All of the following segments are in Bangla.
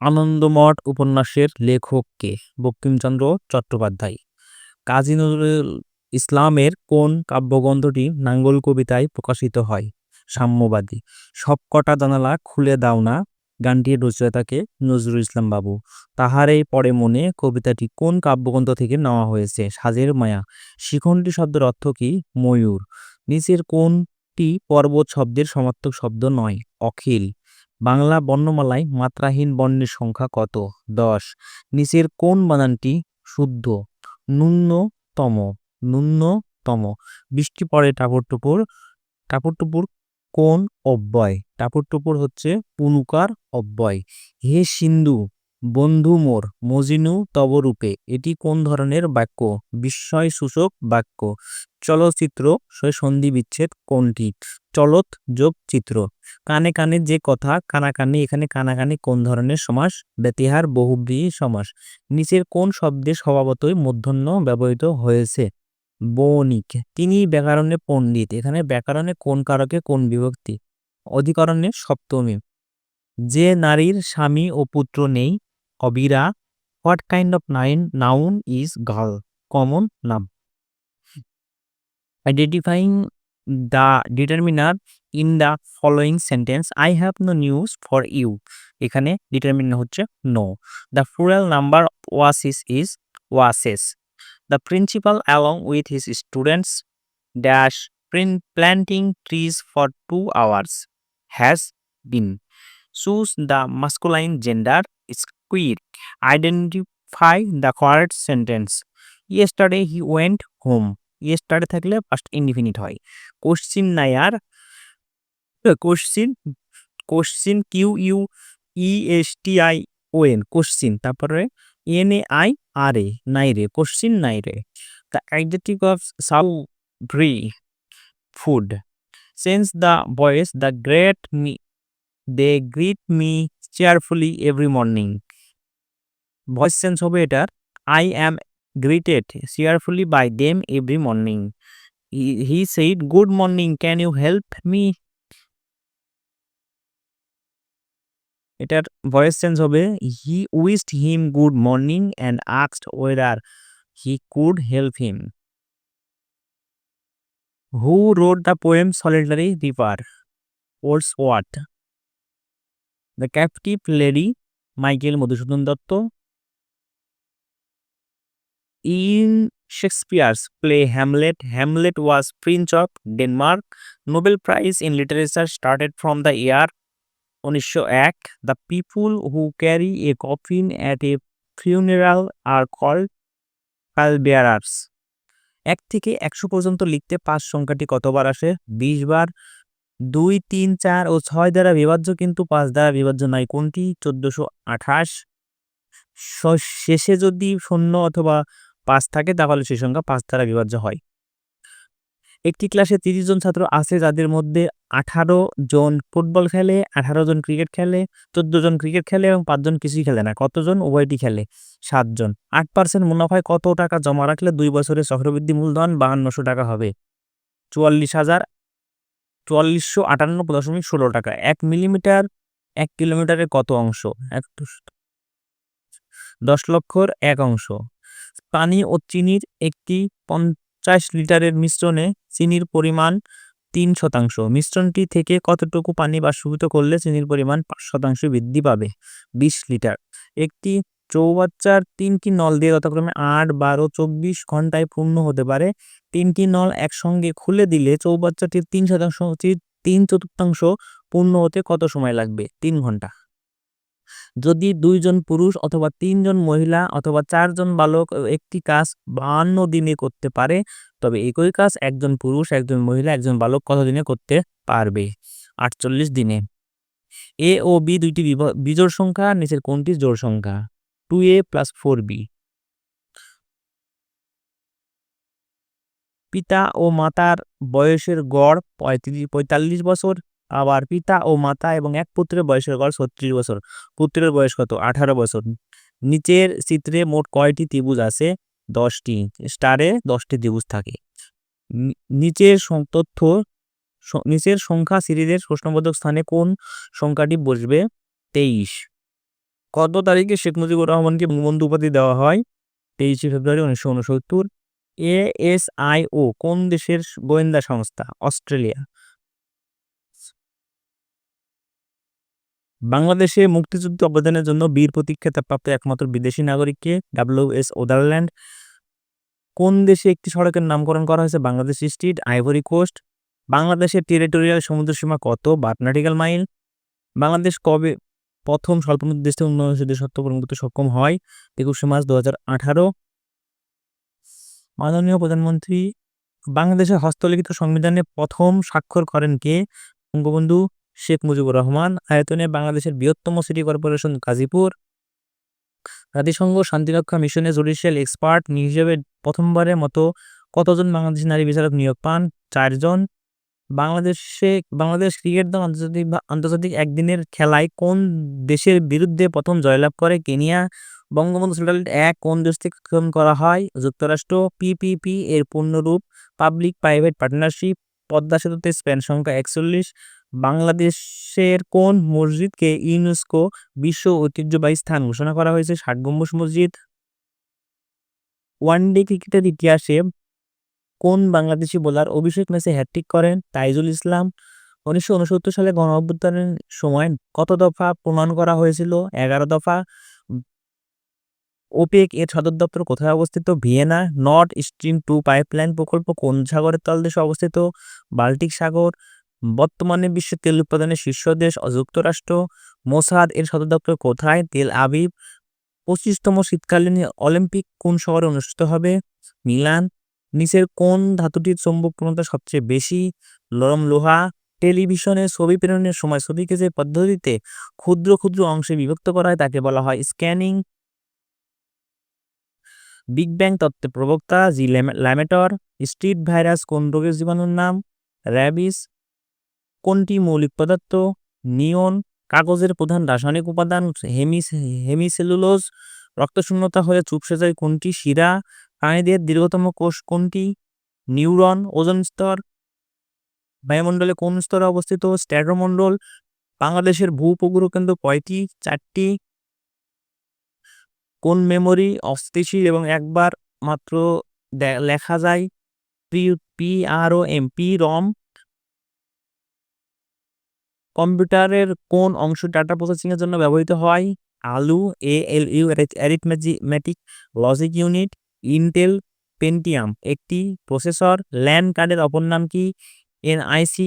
আনন্দমঠ উপন্যাসের লেখক কে? বঙ্কিমচন্দ্র চট্টোপাধ্যায়। কাজী নজরুল ইসলামের কোন কাব্যগ্রন্থটি নাঙ্গল কবিতায় প্রকাশিত হয়? সাম্যবাদী। সবকটা জানালা খুলে দাও না, গানটির রচয়িতাকে নজরুল ইসলাম বাবু। তাহারেই পরে মনে কবিতাটি কোন কাব্যগ্রন্থ থেকে নেওয়া হয়েছে? সাজের মায়া। শিখণ্ডী শব্দের অর্থ কি? ময়ূর। নিচের কোনটি পর্বত শব্দের সমার্থক শব্দ নয়? অখিল। বাংলা বর্ণমালায় মাত্রাহীন বর্ণের সংখ্যা কত? দশ। নিচের কোন বানানটি শুদ্ধ? ন্যূনতম। ন্যূনতম। বৃষ্টি পড়ে টাপুর টুপুর। টাপুর টুপুর কোন অব্যয়? টাপুর টুপুর হচ্ছে পুনুকার অব্যয়। হে সিন্ধু বন্ধু মোর, মজিনু তবরূপে। এটি কোন ধরনের বাক্য? বিস্ময় সূচক বাক্য। চলচ্চিত্র সন্ধি বিচ্ছেদ কোনটি? চলত যোগ চিত্র। কানে কানে যে কথা, কানাকানি, এখানে কানাকানি কোন ধরনের সমাস? ব্যতিহার, বহুব্রীহি সমাস। নিচের কোন শব্দে স্বভাবতই মূর্ধন্য ব্যবহৃত হয়েছে? বণিক। তিনি ব্যাকরণে পণ্ডিত। এখানে ব্যাকরণে কোন কারকে, কোন বিভক্তি? অধিকরণে সপ্তমী। যে নারীর স্বামী ও পুত্র নেই অবিরা what kind of nine noun is girl common নাম identifying the determiner in the following sentence I have no news for you এখানে ডিটারমিনার হচ্ছে no the plural number was is is was the principal along with his students dash planting trees for two hours has been choose the masculine gender squid identify the correct sentence yesterday he went home yesterday থাকলে ফার্স্ট ইনডিফিনিট হয়। Question Nair question question Q U E S T I O N question তারপরে N A I R A নাই রে কোশ্চিন নাই রে। দ্য অ্যাডজেক্টিভ অফ সাউ ভ্রি food sense the boys the great me they greet me cheerfully every morning voice sense হবে এটার। I am greeted cheerfully by them every morning he said good morning can you help me এটার ভয়েস চেঞ্জ হবে। He wished him good morning and আক্সড weather he could help him who wrote the poem solitary রিভার Wordsworth the captive lady Michael Madhusudan Dutt in Shakespeare's play Hamlet. Hamlet was prince of Denmark. Nobel prize in literature started from the year উনিশশো এক। The people who carry a coffin at A funeral R called pallbearers. এক থেকে একশো পর্যন্ত লিখতে পাঁচ সংখ্যাটি কতবার আসে? বিশ বার। দুই, তিন, চার ও ছয় দ্বারা বিভাজ্য কিন্তু পাঁচ দ্বারা বিভাজ্য নয়। কোনটি? চোদ্দশো আঠাশ। শেষে যদি শূন্য অথবা পাঁচ থাকে, তাহলে সেই সংখ্যা পাঁচ দ্বারা বিভাজ্য হয়। একটি ক্লাসে তিরিশ জন ছাত্র আছে, যাদের মধ্যে আঠারো জন ফুটবল খেলে, আঠারো জন ক্রিকেট খেলে, চোদ্দ জন ক্রিকেট খেলে এবং পাঁচজন কিছুই খেলে না। কতজন উভয়টি খেলে। সাতজন আট পার্সেন্ট মুনাফায় কত টাকা? জমা রাখলে দুই বছরের চক্রবৃদ্ধি মূলধন বাহান্নশো টাকা হবে। চুয়াল্লিশ হাজার চুয়াল্লিশশো আটান্ন দশমিক ষোলো টাকা। এক মিলিমিটার এক কিলোমিটারের কত অংশ? এক দশ লক্ষর এক অংশ। পানি ও চিনির একটি পঞ্চাশ লিটারের মিশ্রণে চিনির পরিমাণ তিন শতাংশ। মিশ্রণটি থেকে কতটুকু পানি বাষ্পীভূত করলে চিনির পরিমাণ পাঁচ শতাংশ বৃদ্ধি পাবে? বিশ লিটার। একটি চৌবাচ্চার তিনটি নল দিয়ে যথাক্রমে আট, বারো, চব্বিশ ঘন্টায় পূর্ণ হতে পারে। তিনটি নল একসঙ্গে খুলে দিলে চৌবাচ্চাটির তিন শতাংশ, তিন চতুর্থাংশ পূর্ণ হতে কত সময় লাগবে? তিন ঘণ্টা যদি দুইজন পুরুষ অথবা তিনজন মহিলা অথবা চারজন বালক একটি কাজ বাহান্ন দিনে করতে পারে, তবে একই কাজ একজন পুরুষ, একজন মহিলা, একজন বালক কত দিনে করতে পারবে? আটচল্লিশ দিনে। এ ও বি দুইটি বিজোড় সংখ্যা, নিচের কোনটি জোড় সংখ্যা? Two A plus four B. পিতা ও মাতার বয়সের গড় পঁয়ত্রিশ, পঁয়তাল্লিশ বছর। আবার পিতা ও মাতা এবং এক পুত্রের বয়সের গড় ছত্রিশ বছর। পুত্রের বয়স কত? আঠারো বছর। নিচের চিত্রে মোট কয়টি ত্রিভুজ আছে? দশটি। স্টারে দশটি ত্রিভুজ থাকে। নিচের তথ্য নিচের সংখ্যা সিরিজের প্রশ্নবোধক স্থানে কোন সংখ্যাটি বসবে? তেইশ। কত তারিখে শেখ মুজিবুর রহমানকে বঙ্গবন্ধু উপাধি দেওয়া হয়? তেইশে ফেব্রুয়ারি উনিশশো উনসত্তর। এএসআইও কোন দেশের গোয়েন্দা সংস্থা? অস্ট্রেলিয়া। বাংলাদেশে মুক্তিযুদ্ধ অবদানের জন্য বীর প্রতীক খেতাবপ্রাপ্ত একমাত্র বিদেশি নাগরিককে ডাব্লিউ এস ওদারল্যান্ড। কোন দেশে একটি সড়কের নামকরণ করা হয়েছে? Bangladesh street, Ivory Coast. বাংলাদেশের টেরিটোরিয়াল সমুদ্রসীমা কত? But nautical mile. বাংলাদেশ কবে প্রথম স্বল্পোন্নত দেশে উন্নয়ন সেতু সত্য করতে সক্ষম হয়? একুশে মার্চ দু হাজার আঠারো। মাননীয় প্রধানমন্ত্রী, বাংলাদেশের হস্তলিখিত সংবিধানে প্রথম স্বাক্ষর করেন কে? বঙ্গবন্ধু শেখ মুজিবুর রহমান, আয়তনে বাংলাদেশের বৃহত্তম সিটি কর্পোরেশন গাজীপুর। জাতিসংঘ শান্তিরক্ষা মিশনে জুডিশিয়াল এক্সপার্ট হিসেবে প্রথমবারের মতো কতজন বাংলাদেশি নারী বিচারক নিয়োগ পান? চারজন। বাংলাদেশে, বাংলাদেশ ক্রিকেট দল আন্তর্জাতিক আন্তর্জাতিক একদিনের খেলায় কোন দেশের বিরুদ্ধে প্রথম জয়লাভ করে? কেনিয়া। বঙ্গবন্ধু স্যাটেলাইট এক কোন দেশ থেকে করা হয়? যুক্তরাষ্ট্র। পিপিপি এর পূর্ণরূপ। Public private partnership. পদ্মা সেতুতে স্পেন সংখ্যা একচল্লিশ। বাংলাদেশের কোন মসজিদকে ইউনেস্কো বিশ্ব ঐতিহ্যবাহী স্থান ঘোষণা করা হয়েছে? ষাট গম্বুজ মসজিদ। ওয়ানডে ক্রিকেটের ইতিহাসে কোন বাংলাদেশি বোলার অভিষেক ম্যাচে হ্যাট্রিক করেন? তাইজুল ইসলাম। উনিশশো উনসত্তর সালে গণ অভ্যুত্থানের সময় কত দফা প্রমাণ করা হয়েছিল? এগারো দফা। ওপেক এর সদর দপ্তর কোথায় অবস্থিত? Vienna. North Stream two pipeline প্রকল্প কোন সাগরের তলদেশে অবস্থিত? বাল্টিক সাগর। বর্তমানে বিশ্বের তেল উৎপাদনের শীর্ষ দেশ যুক্তরাষ্ট্র। মোসাদ এর সদর দপ্তর কোথায়? Tel Aviv. পঁচিশতম শীতকালীন অলিম্পিক কোন শহরে অনুষ্ঠিত হবে? মিলান। নিচের কোন ধাতুটির চৌম্বক প্রবণতা সবচেয়ে বেশি? নরম লোহা। টেলিভিশনে ছবি প্রেরণের সময় ছবিকে যে পদ্ধতিতে ক্ষুদ্র ক্ষুদ্র অংশে বিভক্ত করা হয়, তাকে বলা হয় স্ক্যানিং। বিগ ব্যাং তত্ত্বের প্রবক্তা জি ল্যামেটর। স্ট্রিট ভাইরাস কোন রোগের জীবাণুর নাম? র্যাবিস। কোনটি মৌলিক পদার্থ? নিয়ন, কাগজের প্রধান রাসায়নিক উপাদান হেমিস হেমিসেলুলোজ, রক্তশূন্যতা হয়ে চুপসে যায় কোনটি? শিরা, প্রাণীদের দীর্ঘতম কোষ কোনটি? নিউরন, ওজন স্তর। বায়ুমণ্ডলে কোন স্তরে অবস্থিত? স্ট্যাড্রোমণ্ডল বাংলাদেশের ভূ উপগ্রহ কেন্দ্র কয়টি? চারটি। কোন মেমোরি অস্থিতিশীল এবং একবার মাত্র লেখা যায়? P P R O M P, ROM. কম্পিউটারের কোন অংশ ডাটা প্রসেসিংয়ের জন্য ব্যবহৃত হয়? ALU A L U arithmetic logic unit Intel Pentium একটি প্রসেসর ল্যান কার্ডের অপর নাম কি? NIC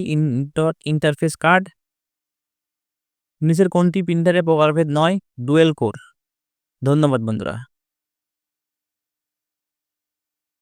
dot interface card. নিচের কোনটি প্রিন্টারের প্রকারভেদ নয়? Dual core. ধন্যবাদ বন্ধুরা।